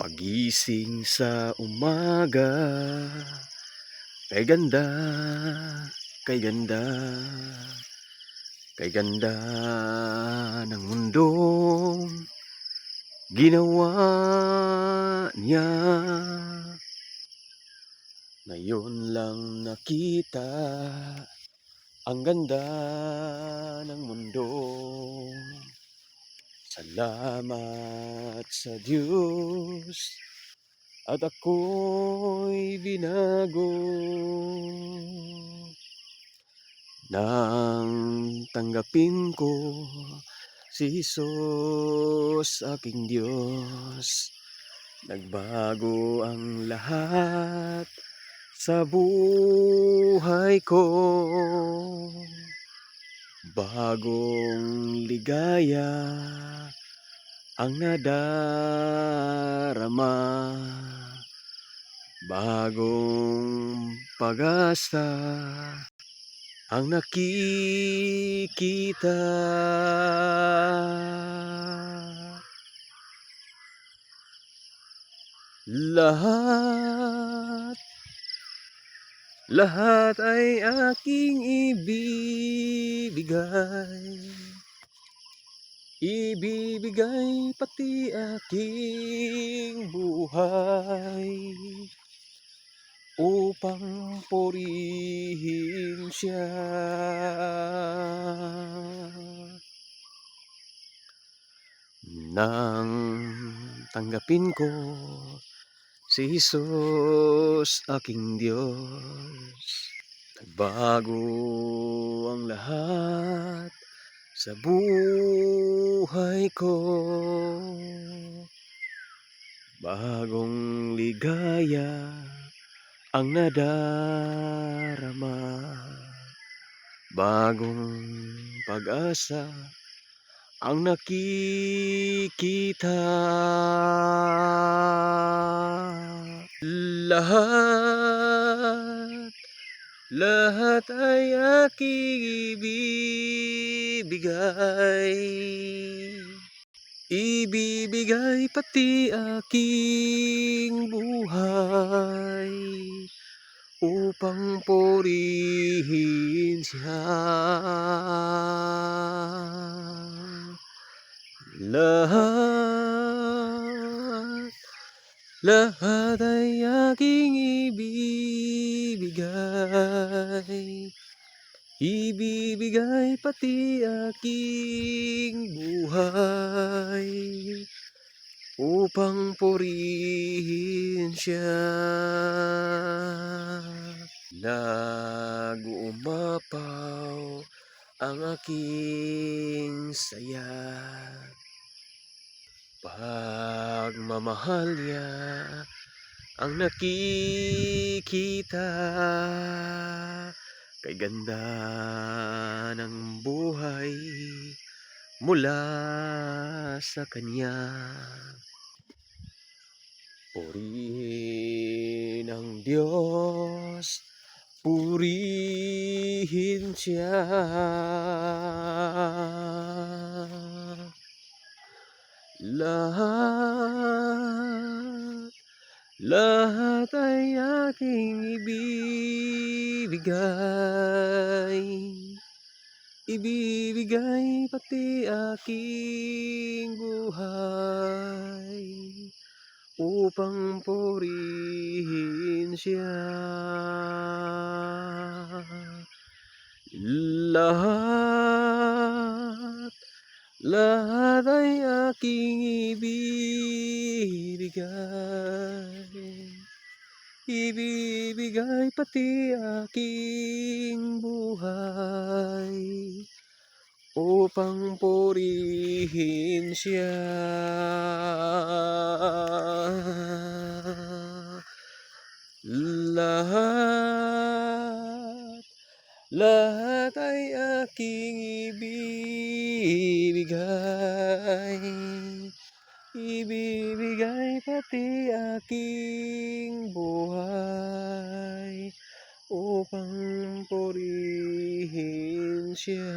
Pagising sa umaga, kay ganda, kay ganda, kay ganda ng mundong ginawa niya. Ngayon lang nakita ang ganda ng mundo. Salamat sa Diyos at ako'y binago nang tanggapin ko si Jesus aking Diyos. Nagbago ang lahat sa buhay ko. Bagong ligaya ang nadarama. Bagong pag-asa ang nakikita. Lahat lahat ay aking ibibigay Ibibigay pati aking buhay Upang purihin siya. Nang tanggapin ko si Jesus aking Diyos Nagbago ang lahat sa buhay ko. Bagong ligaya ang nadarama. Bagong pag-asa ang nakikita. Lahat, lahat ay aking ibibigay. Ibibigay pati aking buhay Upang purihin siya. Lahat, lahat ay aking ibibigay. Ibibigay pati aking buhay Upang purihin siya. Nag-uumapaw ang aking saya Pagmamahal niya ang nakikita. Kay ganda ng buhay mula sa Kanya. Purihin ang Diyos, purihin siya. Lahat, lahat ay aking ibibigay. Ibibigay pati aking buhay Upang purihin siya. Lahat, lahat ay aking ibibigay. Ibibigay pati aking buhay Upang purihin siya Lahat, lahat ay aking ibibigay Ibibigay pati aking buhay Upang purihin siya